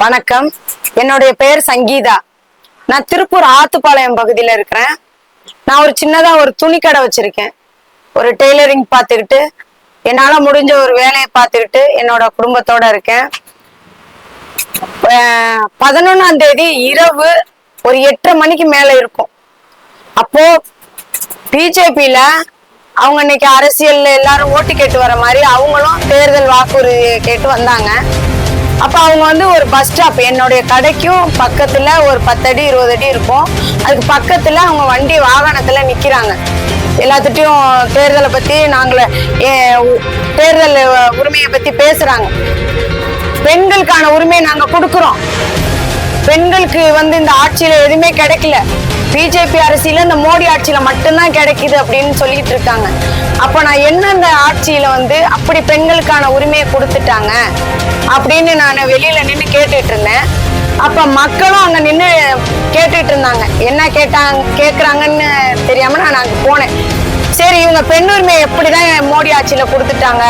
வணக்கம். என்னுடைய பெயர் சங்கீதா. நான் திருப்பூர் ஆத்துப்பாளையம் பகுதியில் இருக்கிறேன். நான் ஒரு சின்னதாக ஒரு துணி கடை வச்சிருக்கேன். ஒரு டெய்லரிங் பார்த்துக்கிட்டு என்னால் முடிஞ்ச ஒரு வேலையை பார்த்துக்கிட்டு என்னோட குடும்பத்தோட இருக்கேன். பதினொன்னாம் தேதி இரவு ஒரு எட்டரை மணிக்கு மேலே இருக்கும். அப்போ பிஜேபியில அவங்க இன்னைக்கு அரசியலில் எல்லாரும் ஓட்டு கேட்டு வர மாதிரி அவங்களும் தேர்தல் வாக்குறுதி கேட்டு வந்தாங்க. அப்போ அவங்க வந்து ஒரு பஸ் ஸ்டாப் என்னுடைய கடைக்கும் பக்கத்தில் ஒரு பத்தடி இருபது அடி இருக்கும். அதுக்கு பக்கத்தில் அவங்க வண்டி வாகனத்தில் நிற்கிறாங்க எல்லாத்துட்டையும் தேர்தலை பற்றி நாங்களே தேர்தல் உரிமையை பற்றி பேசுகிறாங்க பெண்களுக்கான உரிமையை நாங்கள் கொடுக்குறோம். பெண்களுக்கு வந்து இந்த ஆட்சியில் எதுவுமே கிடைக்கல. பிஜேபி அரசியல இந்த மோடி ஆட்சியில மட்டும்தான் கிடைக்குது அப்படின்னு சொல்லிட்டு இருக்காங்க. அப்ப நான் என்ன இந்த ஆட்சியில வந்து அப்படி பெண்களுக்கான உரிமையை கொடுத்துட்டாங்க அப்படின்னு நான் வெளியில நின்று கேட்டுட்டு இருந்தேன். அப்ப மக்களும் அங்க நின்று கேட்டுட்டு இருந்தாங்க. என்ன கேட்டாங்க கேக்குறாங்கன்னு தெரியாம நான் அங்க போனேன். சரி இவங்க பெண் உரிமையை எப்படிதான் மோடி ஆட்சியில கொடுத்துட்டாங்க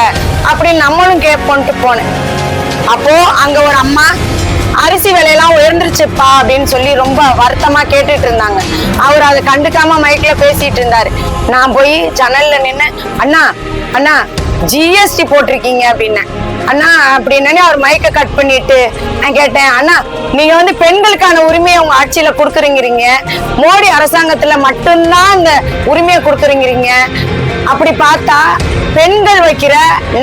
அப்படின்னு நம்மளும் கேட்போன்ட்டு போனேன். அப்போ அங்க ஒரு அம்மா அரிசி விலையெல்லாம் உயர்ந்துருச்சுப்பா அப்படின்னு சொல்லி ரொம்ப வருத்தமா கேட்டுட்டு இருந்தாங்க. அவர் அதை கண்டுக்காம மைக்ல பேசிட்டு இருந்தாரு. நான் போய் ஜன்னல்ல நின்று அண்ணா அண்ணா ஜிஎஸ்டி போட்டிருக்கீங்க அப்படின்னு அண்ணா அப்படின்னே அவர் மைக்கை கட் பண்ணிட்டு நான் கேட்டேன் அண்ணா நீங்க வந்து பெண்களுக்கான உரிமையை உங்க ஆட்சியில கொடுக்குறீங்கிறீங்க. மோடி அரசாங்கத்துல மட்டும்தான் அந்த உரிமையை கொடுக்குறீங்கிறீங்க. அப்படி பார்த்தா பெண்கள் வைக்கிற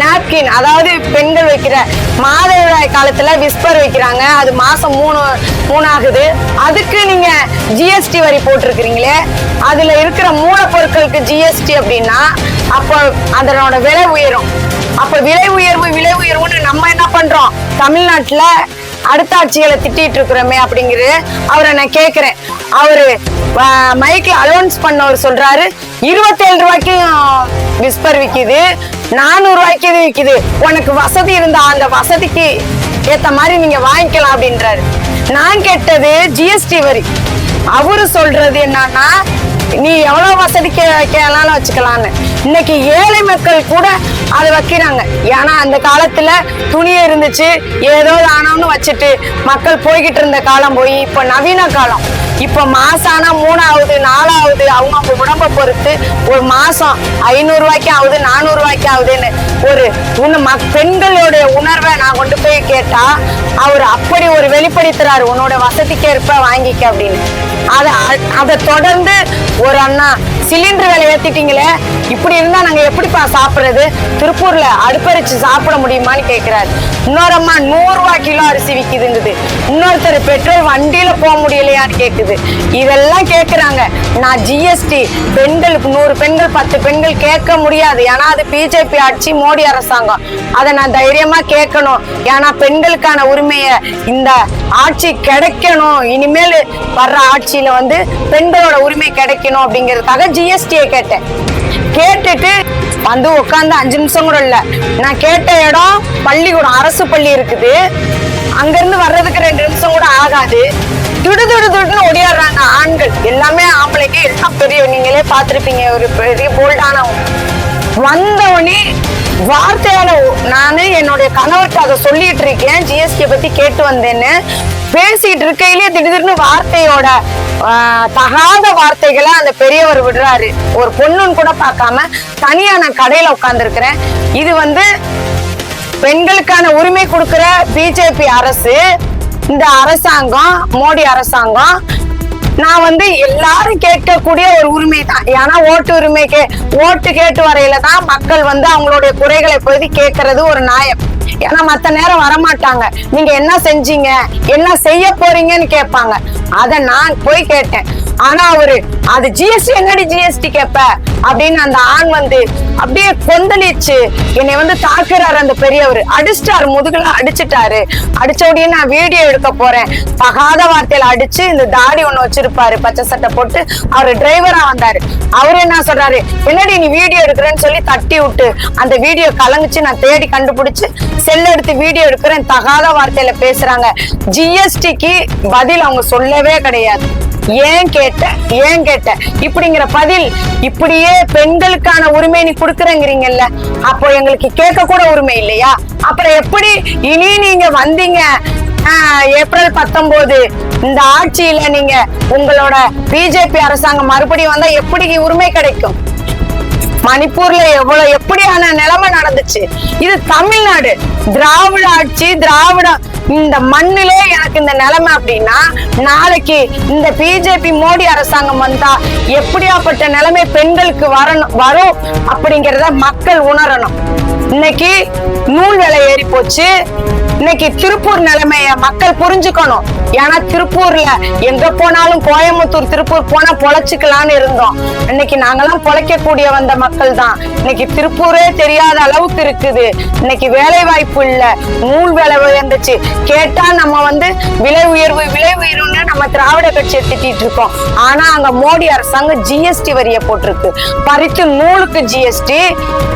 நாப்கின் அதாவது பெண்கள் வைக்கிற மாதவிடாய் காலத்துல விஸ்பர் வைக்கிறாங்க. அது மாசம் மூணு மூணு ஆகுது அதுக்கு நீங்க ஜிஎஸ்டி வரி போட்டிருக்கிறீங்களே அதுல இருக்கிற மூலப்பொருட்களுக்கு ஜிஎஸ்டி அப்படின்னா அப்போ அதனோட விலை உயரும். அப்ப விலை உயர்வு விலை உயர்வுன்னு நம்ம என்ன பண்றோம்? தமிழ்நாட்டுல அடுத்த ஆட்சிகளை திட்டிட்டு இருக்கிறோமே அப்படிங்கிறது அவரை நான் கேக்குறேன். அவரு மைக்ல அலௌன்ஸ் பண்ணவர் சொல்றாரு. இருபத்தேழு ரூபாய்க்கும் விஸ்பர் விக்குது. நானூறு ரூபாய்க்கு இது விக்குது. உனக்கு வசதி இருந்தா அந்த வசதிக்கு ஏத்த மாதிரி நீங்க வாங்கிக்கலாம் அப்படின்றாரு. நான் கேட்டது ஜிஎஸ்டி வரி. அவரு சொல்றது என்னன்னா நீ எவ்வளவு வசதி கே- கேளாலும் வச்சுக்கலான்னு. இன்னைக்கு ஏழை மக்கள் கூட அதை வைக்கிறாங்க. ஏன்னா அந்த காலத்துல துணி இருந்துச்சு ஏதோ ஆனோன்னு வச்சுட்டு மக்கள் போய்கிட்டு இருந்த காலம் போய் இப்ப நவீன காலம். இப்ப மாசானா மூணாவது நாலாவது அவங்க அவங்க உடம்ப பொறுத்து ஒரு மாசம் ஐநூறு ரூபாய்க்கு ஆகுது நானூறு ரூபாய்க்கு ஆகுதுன்னு ஒரு உன்ன பெண்களுடைய உணர்வை நான் கொண்டு போய் கேட்டா அவர் அப்படி ஒரு வெளிப்படுத்துறாரு உன்னோட வசதிக்கேற்ப வாங்கிக்க அப்படின்னு. அதை அதை தொடர்ந்து ஒரு அண்ணா சிலிண்டர் விலை ஏத்திட்டீங்களே? இப்படி இருந்தா நாங்க எப்படிப்பா சாப்பிடுறது? திருப்பூர்ல அடுப்பரிச்சு சாப்பிட முடியுமான்னு கேக்குறாரு. இன்னொரு அம்மா நூறு ரூபாய் கிலோ அரிசி விக்குதுங்குது. இன்னொருத்தர் பெட்ரோல் வண்டியில போக முடியலையான்னு கேக்குது. இதெல்லாம் கேக்குறாங்க. நான் ஜிஎஸ்டி பெண்களுக்கு நூறு பெண்கள் பத்து பெண்கள் கேட்க முடியாது. ஏன்னா அது பிஜேபி ஆட்சி மோடி அரசாங்கம். அதை நான் தைரியமா கேட்கணும். ஏன்னா பெண்களுக்கான உரிமையை இந்த ஆட்சி கிடைக்கணும். இனிமேல் வர்ற ஆட்சியில வந்து பெண்களோட உரிமை கிடைக்கணும் அப்படிங்கிறதுக்காக ஜிஎஸ்டியை கேட்டேன். கேட்டுட்டு வந்து உட்காந்து அஞ்சு நிமிஷம் கூட இல்லை. நான் கேட்ட இடம் பள்ளிக்கூடம் அரசு பள்ளி இருக்குது. அங்கேருந்து வர்றதுக்கு ரெண்டு நிமிஷம் கூட ஆகாது. துடு துடு துடுன்னு ஓடியாடுறாங்க ஆண்கள். எல்லாமே ஆம்பளைங்க. எல்லாம் பெரிய நீங்களே பார்த்துருப்பீங்க. ஒரு பெரிய போல்டானவங்க. வந்தவனே வார்த்தையால நானு என்னுடைய கணவர்கிட்ட அதை சொல்லிட்டு இருக்கேன். ஜிஎஸ்டியை பத்தி கேட்டு வந்தேன்னு. பேசிட்டு இருக்கையிலே திடீர்னு வார்த்தையோட தகாத வார்த்தைகளை அந்த பெரியவர் விடுறாரு. ஒரு பொண்ணுன்னு கூட பார்க்காம தனியா நான் கடையில உட்காந்துருக்கிறேன் இது வந்து பெண்களுக்கான உரிமை கொடுக்கிற பிஜேபி அரசு இந்த அரசாங்கம் மோடி அரசாங்கம் நான் வந்து எல்லாரும் கேட்கக்கூடிய ஒரு உரிமை தான். ஏன்னா ஓட்டு உரிமை கே ஓட்டு கேட்டு வரையில தான் மக்கள் வந்து அவங்களுடைய குறைகளை போய் கேட்கறது ஒரு நியாயம். ஏன்னா மத்த நேரம் வரமாட்டாங்க. நீங்க என்ன செஞ்சீங்க? என்ன செய்ய போறீங்கன்னு கேட்பாங்க. அத நான் போய் கேட்டேன். ஆனா அவரு அது ஜிஎஸ்டி என்னடி ஜிஎஸ்டி கேப்ப? அப்படின்னு அந்த ஆண் வந்து அப்படியே கொந்தளிச்சு என்னை வந்து தாக்குறாரு அந்த பெரியவர். அடிச்சிட்டாரு முதுகுல அடிச்சிட்டாரு. அடிச்ச உடனே நான் வீடியோ எடுக்க போறேன். தகாத வார்த்தையில அடிச்சு இந்த தாடி ஒண்ணு வச்சிருப்பாரு பச்சை சட்டை போட்டு அவர் டிரைவரா வந்தாரு. அவரு என்ன சொல்றாரு? என்னடி நீ வீடியோ எடுக்கிறேன்னு சொல்லி தட்டி விட்டு அந்த வீடியோ கலங்குச்சு நான் தேடி கண்டுபிடிச்சு செல் எடுத்து வீடியோ எடுக்கிறேன் தகாத வார்த்தையில பேசுறாங்க. ஜிஎஸ்டிக்கு பதில் அவங்க சொல்லவே கிடையாது. ஏன் கேட்ட ஏன் கேட்ட? இப்படிங்கிற பதில் இப்படியே பெண்களுக்கான உரிமை நீ கொடுக்குறேங்கிறீங்கல்ல அப்போ எங்களுக்கு கேட்க கூட உரிமை இல்லையா? அப்புறம் எப்படி இனி நீங்க வந்தீங்க? ஆஹ், ஏப்ரல் பத்தொன்பது இந்த ஆட்சியில நீங்க உங்களோட பிஜேபி அரசாங்கம் மறுபடியும் வந்தா எப்படி உரிமை கிடைக்கும்? மணிப்பூர்ல எவ்வளவு எப்படியான நிலைமை நடந்துச்சு? இது தமிழ்நாடு திராவிட ஆட்சி திராவிட இந்த மண்ணிலே எனக்கு இந்த நிலைமை அப்படின்னா நாளைக்கு இந்த பிஜேபி மோடி அரசாங்கம் வந்தா எப்படியாப்பட்ட நிலைமை பெண்களுக்கு வரணும் வரும் அப்படிங்கறத மக்கள் உணரணும். இன்னைக்கு நூல் விலை ஏறி போச்சு. இன்னைக்கு திருப்பூர் நிலைமைய மக்கள் புரிஞ்சுக்கணும். ஏன்னா திருப்பூர்ல எங்க போனாலும் கோயம்புத்தூர் திருப்பூர் போனா பொழைச்சுக்கலான்னு இருந்தோம். இன்னைக்கு நாங்கெல்லாம் பொழைக்கக்கூடிய வந்த மக்கள் தான் இன்னைக்கு திருப்பூரே தெரியாத அளவுக்கு இருக்குது. இன்னைக்கு வேலை வாய்ப்பு இல்ல. நூல் விலை உயர்ந்துச்சு. கேட்டா நம்ம வந்து விலை உயர்வு விலை உயர்வுன்னு நம்ம திராவிட கட்சியை திட்டிட்டு இருக்கோம். ஆனா அங்க மோடி அரசாங்கம் ஜிஎஸ்டி வரிய போட்டிருக்கு. பறித்து நூலுக்கு ஜிஎஸ்டி.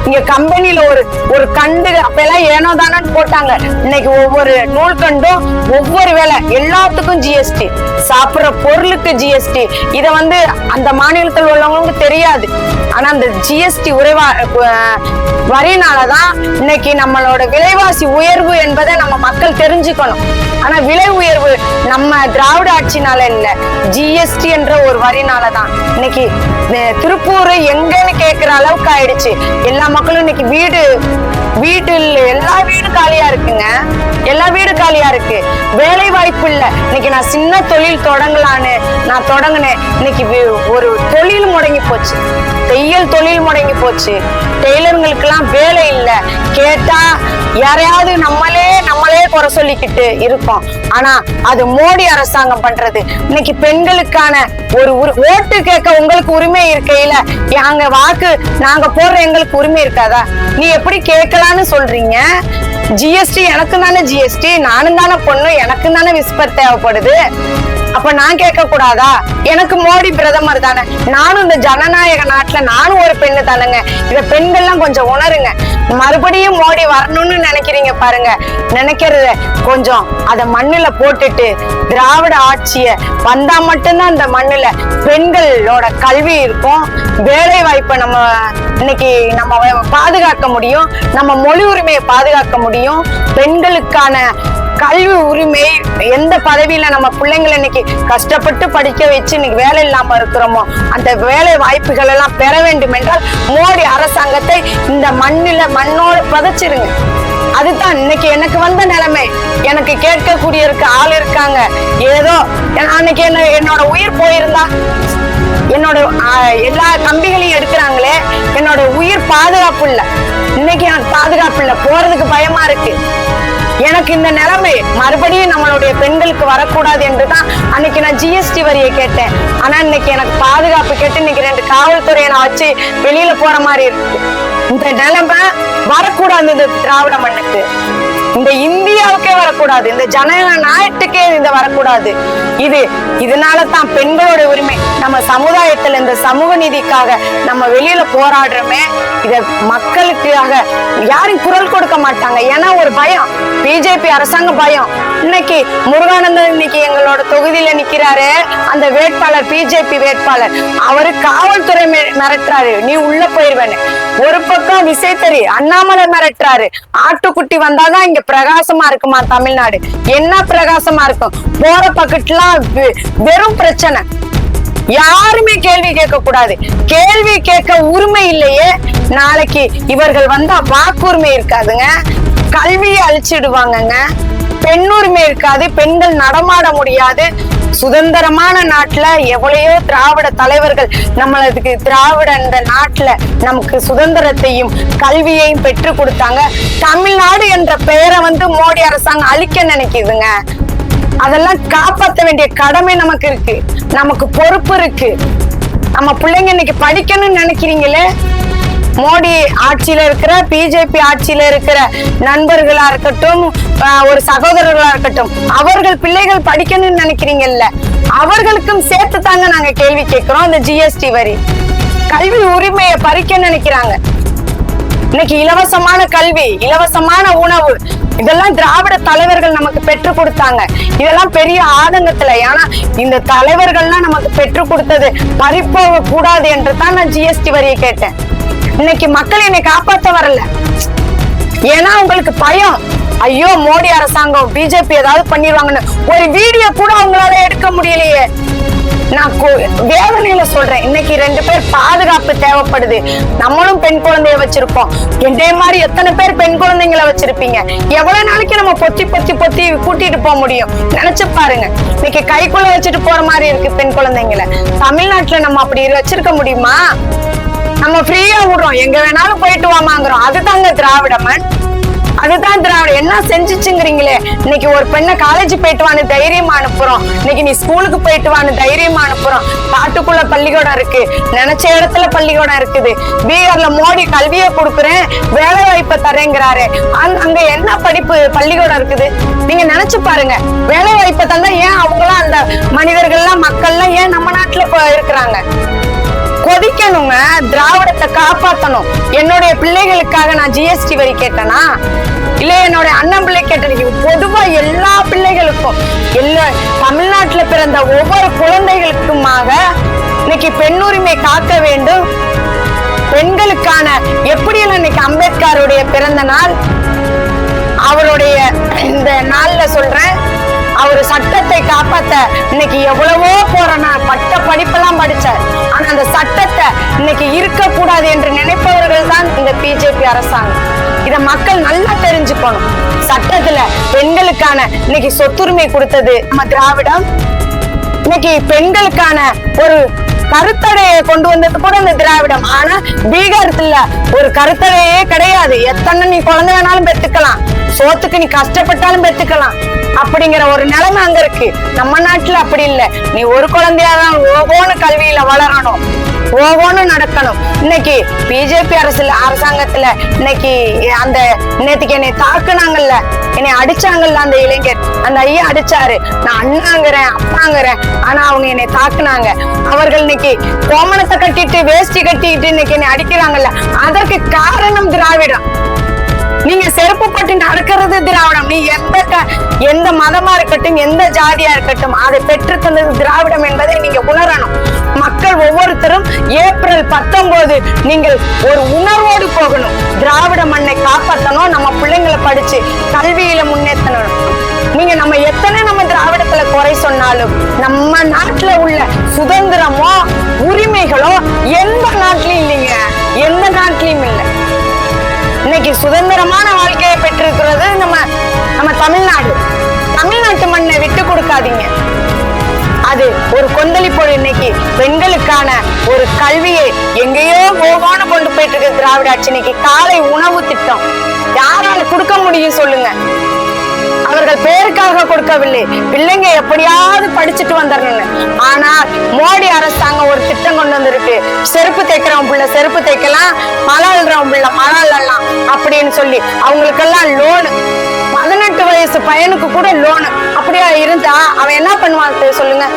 இங்க கம்பெனில ஒரு ஒரு கண்டு அப்பெல்லாம் ஏனோ தானோன்னு போட்டாங்க. இன்னைக்கு ஒவ்வொரு நூல் கண்டும் ஒவ்வொரு வேலை. எல்லாத்துக்கும் ஜிஎஸ்டி சாப்பிடுற பொருளுக்கு ஜிஎஸ்டி இதை வந்து அந்த மாநிலத்தில் உள்ளவங்களுக்கு தெரியாது. ஆனா அந்த ஜிஎஸ்டி உறைவா அஹ் வரினாலதான் இன்னைக்கு நம்மளோட விலைவாசி உயர்வு என்பதை நம்ம மக்கள் தெரிஞ்சுக்கணும். ஆனா விலை உயர்வு நம்ம திராவிட ஆட்சினால இல்ல. ஜிஎஸ்டி என்ற ஒரு வரினாலதான். இன்னைக்கு திருப்பூர் எங்கன்னு கேட்கிற அளவுக்கு ஆயிடுச்சு. எல்லா மக்களும் இன்னைக்கு வீடு வீட்டில் எல்லா வீடும் காலியா இருக்குங்க. எல்லா வீடு காலியா இருக்கு. வேலை வாய்ப்பு இல்ல இன்னைக்கு நான் சின்ன தொழில் தொடங்கலான்னு நான் தொடங்கினேன். இன்னைக்கு ஒரு தொழில் முடங்கி போச்சு. தையல் தொழில் முடங்கி போச்சு. டெய்லருங்களுக்கெல்லாம் வேலை இல்ல. கேட்டா யாரையாவது நம்மளே நம்மளே குறை சொல்லிக்கிட்டு இருக்கோம். ஆனா அது மோடி அரசாங்கம் பண்றது. இன்னைக்கு பெண்களுக்கான ஒரு ஓட்டு கேட்க உங்களுக்கு உரிமை இருக்கையில நாங்க வாக்கு நாங்க போடுற எங்களுக்கு உரிமை இருக்காதா? நீ எப்படி கேட்கலான்னு சொல்றீங்க? ஜிஎஸ்டி எனக்கும் தானே ஜிஎஸ்டி நானும் தானே பொண்ணு எனக்கு தானே விஸ்பர் தேவைப்படுது. அப்ப நான் கேட்க கூடாதா எனக்கு மோடி பிரதமர் தானே. நானும் இந்த ஜனநாயக நாட்டுல நானும் ஒரு பெண்ணு தானேங்க. இத பெண்கள்லாம் கொஞ்சம் உணருங்க. மறுபடியும் மோடி வரணும்னு நினைக்கிறீங்க பாருங்க. நினைக்கிறத கொஞ்சம் அத மண்ணுல போட்டுட்டு திராவிட ஆட்சிய வந்தா மட்டும்தான் அந்த மண்ணுல பெண்களோட கல்வி இருக்கும். வேலை வாய்ப்பை நம்ம இன்னைக்கு நம்ம பாதுகாக்க முடியும். நம்ம மொழி உரிமையை பாதுகாக்க முடியும். பெண்களுக்கான கல்வி உரிமை எந்த பதவியில நம்ம பிள்ளைங்களை இன்னைக்கு கஷ்டப்பட்டு படிக்க வச்சு இன்னைக்கு வேலை இல்லாம இருக்கிறோமோ அந்த வேலை வாய்ப்புகள் எல்லாம் பெற வேண்டும் என்றால் மோடி அரசாங்கத்தை இந்த மண்ணில மண்ணோடு பதச்சிருங்க. அதுதான் இன்னைக்கு எனக்கு வந்த நிலைமை. எனக்கு கேட்கக்கூடிய இருக்க ஆள் இருக்காங்க. ஏதோ அன்னைக்கு என்ன என்னோட உயிர் போயிருந்தா என்னோட எல்லா கம்பிகளையும் எடுக்கிறாங்களே என்னோட உயிர் பாதுகாப்பு இல்லை. இன்னைக்கு எனக்கு பாதுகாப்பு இல்லை. போறதுக்கு பயமா இருக்கு. எனக்கு இந்த நிலைமை மறுபடியும் நம்மளுடைய பெண்களுக்கு வரக்கூடாது என்றுதான் அன்னைக்கு நான் ஜிஎஸ்டி வரியை கேட்டேன். ஆனா இன்னைக்கு எனக்கு பாதுகாப்பு கேட்டு இன்னைக்கு ரெண்டு காவல்துறையை நான் வச்சு வெளியில போற மாதிரி இருக்கு. இந்த நிலைமை வரக்கூடாது இந்த திராவிட மண்ணுக்கு. இந்த இந்தியாவுக்கே வரக்கூடாது. இந்த ஜனநாயக நாட்டுக்கே இந்த வரக்கூடாது. இது இதனால தான் பெண்களோட உரிமை. நம்ம சமுதாயத்துல இந்த சமூக நீதிக்காக நம்ம வெளியில போராடுறோமே இத மக்களுக்காக யாரும் குரல் கொடுக்க மாட்டாங்க. ஏன்னா ஒரு பயம். பிஜேபி அரசாங்க பயம். இன்னைக்கு முருகானந்தன் இன்னைக்கு எங்களோட தொகுதியில நிக்கிறாரு. அந்த வேட்பாளர் பிஜேபி வேட்பாளர். அவரு காவல்துறை மிரட்டுறாரு. நீ உள்ள போயிருவேன்னு. ஒரு பக்கம் விசை விசைத்தறி அண்ணாமலை மிரட்டுறாரு. ஆட்டுக்குட்டி வந்தாதான் இங்க பிரகாசமா இருக்குமா தமிழ்நாடு? என்ன பிரகாசமா இருக்கும்? போற பக்கத்துலாம் வெறும் பிரச்சனை. யாருமே கேள்வி கேட்க கூடாது கேள்வி கேட்க உரிமை இல்லையே. நாளைக்கு இவர்கள் வந்தா வாக்குரிமை இருக்காதுங்க. கல்வியை அழிச்சிடுவாங்கங்க. பெண்ணுரிமை இருக்காது. பெண்கள் நடமாட முடியாது. சுதந்திரமான நாட்டுல எவ்வளையோ திராவிட தலைவர்கள் நம்மளுக்கு திராவிட இந்த நாட்டுல நமக்கு சுதந்திரத்தையும் கல்வியையும் பெற்று கொடுத்தாங்க. தமிழ்நாடு என்ற பெயரை வந்து மோடி அரசாங்கம் அழிக்க நினைக்குதுங்க. அதெல்லாம் காப்பாத்த வேண்டிய கடமை நமக்கு இருக்கு. நமக்கு பொறுப்பு இருக்கு. நம்ம பிள்ளைங்க இன்னைக்கு படிக்கணும்னு நினைக்கிறீங்களே? மோடி ஆட்சியில இருக்கிற பிஜேபி ஆட்சியில இருக்கிற நண்பர்களா இருக்கட்டும் ஒரு சகோதரர்களா இருக்கட்டும் அவர்கள் பிள்ளைகள் படிக்கணும்னு நினைக்கிறீங்கல்ல அவர்களுக்கும் சேர்த்து தாங்க நாங்க கேள்வி கேட்கிறோம் அந்த ஜிஎஸ்டி வரி. கல்வி உரிமையை பறிக்க நினைக்கிறாங்க. இன்னைக்கு இலவசமான கல்வி இலவசமான உணவு இதெல்லாம் திராவிட தலைவர்கள் நமக்கு பெற்று கொடுத்தாங்க. இதெல்லாம் பெரிய ஆதங்கத்துல ஏன்னா இந்த தலைவர்கள்லாம் நமக்கு பெற்று கொடுத்தது பறிப்போக கூடாது என்று தான் நான் ஜிஎஸ்டி வரியை கேட்டேன். இன்னைக்கு மக்கள் என்னை காப்பாத்த வரல. ஏன்னா உங்களுக்கு பயம். ஐயோ மோடி அரசாங்கம் பிஜேபி ஏதாவது பண்ணிடுவாங்கன்னு ஒரு வீடியோ கூட அவங்களால எடுக்க முடியலையே. நான் வேதனையில சொல்றேன். இன்னைக்கு ரெண்டு பேர் பாதுகாப்பு தேவைப்படுது. நம்மளும் பெண் குழந்தைய வச்சிருப்போம். இதே மாதிரி எத்தனை பேர் பெண் குழந்தைங்கள வச்சிருப்பீங்க? எவ்வளவு நாளைக்கு நம்ம பொத்தி பொத்தி பொத்தி கூட்டிட்டு போக முடியும்? நினைச்சு பாருங்க. இன்னைக்கு கைக்குள்ள வச்சுட்டு போற மாதிரி இருக்கு பெண் குழந்தைங்கள. தமிழ்நாட்டுல நம்ம அப்படி வச்சிருக்க முடியுமா? நம்ம ஃப்ரீயா விடுறோம். எங்க வேணாலும் போயிட்டு வாமாங்கிறோம். அதுதாங்க திராவிடமன் அதுதான் திராவிடம். என்ன செஞ்சுச்சுங்கிறீங்களே? இன்னைக்கு ஒரு பெண்ணை காலேஜ் போயிட்டு வான்னு தைரியமா அனுப்புறோம். இன்னைக்கு நீ ஸ்கூலுக்கு போயிட்டு வான்னு தைரியமா அனுப்புறோம். காட்டுக்குள்ள பள்ளிக்கூடம் இருக்கு. நினைச்ச இடத்துல பள்ளிக்கூடம் இருக்குது. பீகார்ல மோடி கல்வியை கொடுக்குறேன். வேலை வாய்ப்பை தரேங்கிறாரு அங்க- என்ன படிப்பு பள்ளிக்கூடம் இருக்குது? நீங்க நினைச்சு பாருங்க. வேலை வாய்ப்பை தந்தா ஏன் அவங்களாம் அந்த மனிதர்கள்லாம் மக்கள்லாம் ஏன் நம்ம நாட்டுல இருக்கிறாங்க? கொதிக்கணுங்க. திராவிடத்தை காப்பாத்தணும். என்னுடைய பிள்ளைகளுக்காக நான் ஜிஎஸ்டி வரி கேட்டேனா? இல்ல என்னுடைய அண்ணன் பிள்ளை கேட்டேன் பொதுவா எல்லா பிள்ளைகளுக்கும். எல்லா தமிழ்நாட்டுல பிறந்த ஒவ்வொரு குழந்தைகளுக்குமாக இன்னைக்கு பெண்ணுரிமை காக்க வேண்டும். பெண்களுக்கான எப்படியெல்லாம் இன்னைக்கு அம்பேத்கருடைய பிறந்த நாள்? அவருடைய இந்த நாள்ல சொல்றேன். அவர் சட்டத்தை காப்பாத்த இன்னைக்கு எவ்வளவோ போறேன் பட்ட படிப்பெல்லாம் படிச்சார். ஆனா அந்த சட்டத்தை இன்னைக்கு இருக்கக்கூடாது என்று நினைப்பவர்கள் தான் இந்த பிஜேபி அரசாங்கம். இத மக்கள் நல்லா தெரிஞ்சுக்கணும். சட்டத்துல பெண்களுக்கான இன்னைக்கு சொத்துரிமை கொடுத்தது நம்ம திராவிடம். இன்னைக்கு பெண்களுக்கான ஒரு கருத்தடையை கொண்டு வந்தது கூட இந்த திராவிடம். ஆனா பீகாரத்துல ஒரு கருத்தடையே கிடையாது. எத்தனை நீ குழந்தை வேணாலும் பெத்துக்கலாம் சோத்துக்கு நீ கஷ்டப்பட்டாலும் பெத்துக்கலாம். அப்படிங்கிற ஒரு நிலைமை அங்க இருக்கு. நம்ம நாட்டுல அப்படி இல்ல. நீ ஒரு குழந்தையாதான் ஓகோன்னு கல்வியில வளரணும். ஓகோன்னு நடக்கணும். இன்னைக்கு பிஜேபி அரசுல அரசாங்கத்துல இன்னைக்கு அந்த நேத்துக்கு என்னை தாக்குனாங்கல்ல. என்னை அடிச்சாங்கல்ல அந்த இளைஞர். அந்த ஐயா அடிச்சாரு. நான் அண்ணாங்கிறேன் அப்பாங்கிறேன். ஆனா அவங்க என்னை தாக்குனாங்க. அவர்கள் இன்னைக்கு கோமணத்தை கட்டிட்டு வேஷ்டி கட்டிட்டு இன்னைக்கு என்னை அடிக்கிறாங்கல்ல. அதற்கு காரணம் திராவிடம். நீங்க செருப்பு போட்டு நடக்கிறது திராவிடம். நீ எந்த எந்த மதமா இருக்கட்டும் எந்த ஜாதியா இருக்கட்டும் அதை பெற்றுத்தந்தது திராவிடம் என்பதை நீங்க உணரணும். மக்கள் ஒவ்வொருத்தரும் ஏப்ரல் பத்தொன்பது நீங்கள் ஒரு உணர்வோடு போகணும். திராவிட மண்ணை காப்பாற்றணும் நம்ம பிள்ளைங்களை படிச்சு கல்வியில முன்னேற்றணும். நீங்க நம்ம எத்தனை நம்ம திராவிடத்துல குறை சொன்னாலும் நம்ம நாட்டுல உள்ள சுதந்திரமோ உரிமைகளோ எந்த நாட்டிலையும் இல்லைங்க. எந்த நாட்டிலையும் இல்லை. இன்னைக்கு சுதந்திரமான வாழ்க்கையை பெற்றிருக்கிறது நம்ம நம்ம தமிழ்நாடு. தமிழ்நாட்டு மண்ணை விட்டு கொடுக்காதீங்க. அது ஒரு கொந்தளிப்போடு இன்னைக்கு பெண்களுக்கான ஒரு கல்வியை எங்கேயோ போகான்னு கொண்டு போயிட்டு இருக்கு திராவிட ஆட்சி இன்னைக்கு காலை உணவு திட்டம். யாரால கொடுக்க முடியும் சொல்லுங்க. அவர்கள் பேருக்காக கொடுக்கவில்லை. பிள்ளைங்க எப்படியாவது படிச்சுட்டு வந்துடணும் ஆனால் மோடி அரசாங்கம் ஒரு திட்டம் கொண்டு வந்திருக்கு. செருப்பு தைக்கிறவன் பிள்ளை செருப்பு தைக்கலாம். மழை அழுகிறவன் பிள்ளை மழை அழலாம் அப்படின்னு சொல்லி. அவங்களுக்கெல்லாம் லோனு பதினெட்டு வயசு பையனுக்கு கூட லோனு அப்படியா இருந்தா அவன் என்ன பண்ணுவான் சொல்லுங்க.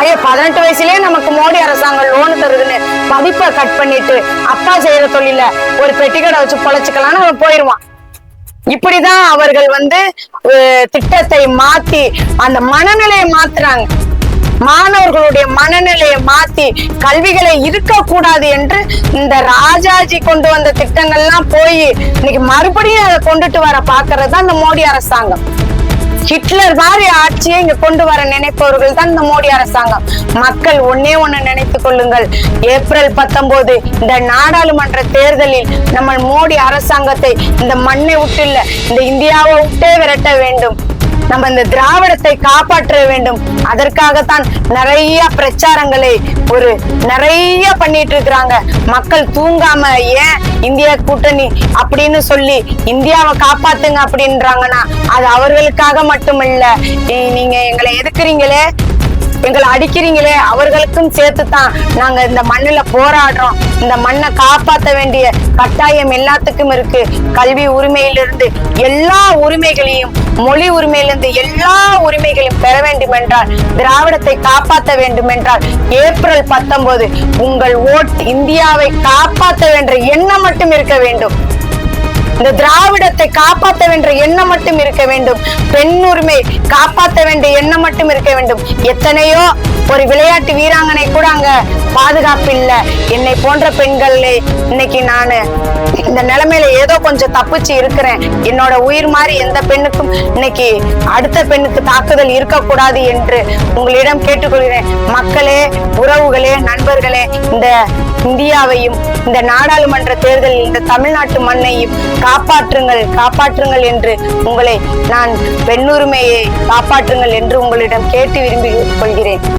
ஐயோ பதினெட்டு வயசுலயே நமக்கு மோடி அரசாங்கம் லோன் தருதுன்னு பதிப்பை கட் பண்ணிட்டு அப்பா செய்யற தொழில ஒரு பெட்டிக்கடை வச்சு பொழைச்சுக்கலாம்னு அவன் போயிருவான். இப்படிதான் அவர்கள் வந்து திட்டத்தை மாத்தி அந்த மனநிலையை மாத்துறாங்க. மாணவர்களுடைய மனநிலையை மாத்தி கல்விகளை இருக்கக்கூடாது என்று இந்த ராஜாஜி கொண்டு வந்த திட்டங்கள்லாம் போய் இன்னைக்கு மறுபடியும் அதை கொண்டுட்டு வர பாக்குறது தான் இந்த மோடி அரசாங்கம். ஹிட்லர் மாதிரி ஆட்சியை இங்க கொண்டு வர நினைப்பவர்கள் தான் இந்த மோடி அரசாங்கம். மக்கள் ஒன்னே ஒண்ணு நினைத்துக் கொள்ளுங்கள். ஏப்ரல் பத்தொன்பது இந்த நாடாளுமன்ற தேர்தலில் நம்ம மோடி அரசாங்கத்தை இந்த மண்ணை விட்டு இல்ல இந்த இந்தியாவை விட்டே விரட்ட வேண்டும். நம்ம இந்த திராவிடத்தை காப்பாற்ற வேண்டும். அதற்காகத்தான் நிறைய பிரச்சாரங்களை ஒரு நிறைய பண்ணிட்டு இருக்கிறாங்க. மக்கள் தூங்காம ஏன் இந்திய கூட்டணி அப்படின்னு சொல்லி இந்தியாவை காப்பாத்துங்க அப்படின்றாங்கன்னா அது அவர்களுக்காக மட்டுமல்ல. நீ- நீங்க எங்களை எதுக்குறீங்களே? எங்களை அடிக்கிறீங்களே அவர்களுக்கும் சேர்த்து தான் நாங்க இந்த மண்ணுல போராடுறோம். இந்த மண்ணை காப்பாத்த வேண்டிய கட்டாயம் எல்லாத்துக்கும் இருக்கு. கல்வி உரிமையிலிருந்து எல்லா உரிமைகளையும் மொழி உரிமையிலிருந்து எல்லா உரிமைகளையும் பெற வேண்டும் என்றால் திராவிடத்தை காப்பாற்ற வேண்டும் என்றால் ஏப்ரல் பத்தொன்பது உங்கள் ஓட் இந்தியாவை காப்பாற்ற வேண்டிய எண்ணம் மட்டும் இருக்க வேண்டும். இந்த திராவிடத்தை காப்பாற்ற வேண்டிய எண்ணம் மட்டும் இருக்க வேண்டும். பெண் உரிமை காப்பாற்ற வேண்டிய எண்ணம் மட்டும் இருக்க வேண்டும். எத்தனையோ ஒரு விளையாட்டு வீராங்கனை கூட அங்க பாதுகாப்பு இல்லை. என்னை போன்ற பெண்கள் இன்னைக்கு நானு இந்த நிலைமையில ஏதோ கொஞ்சம் தப்பிச்சு இருக்கிறேன். என்னோட உயிர் மாதிரி எந்த பெண்ணுக்கும் இன்னைக்கு அடுத்த பெண்ணுக்கு தாக்குதல் இருக்கக்கூடாது என்று உங்களிடம் கேட்டுக்கொள்கிறேன். மக்களே உறவுகளே நண்பர்களே இந்த இந்தியாவையும் இந்த நாடாளுமன்ற தேர்தலில் இந்த தமிழ்நாட்டு மண்ணையும் காப்பாற்றுங்கள் காப்பாற்றுங்கள் என்று உங்களை நான் பெண்ணுரிமையை காப்பாற்றுங்கள் என்று உங்களிடம் கேட்டு விரும்பி கொள்கிறேன்.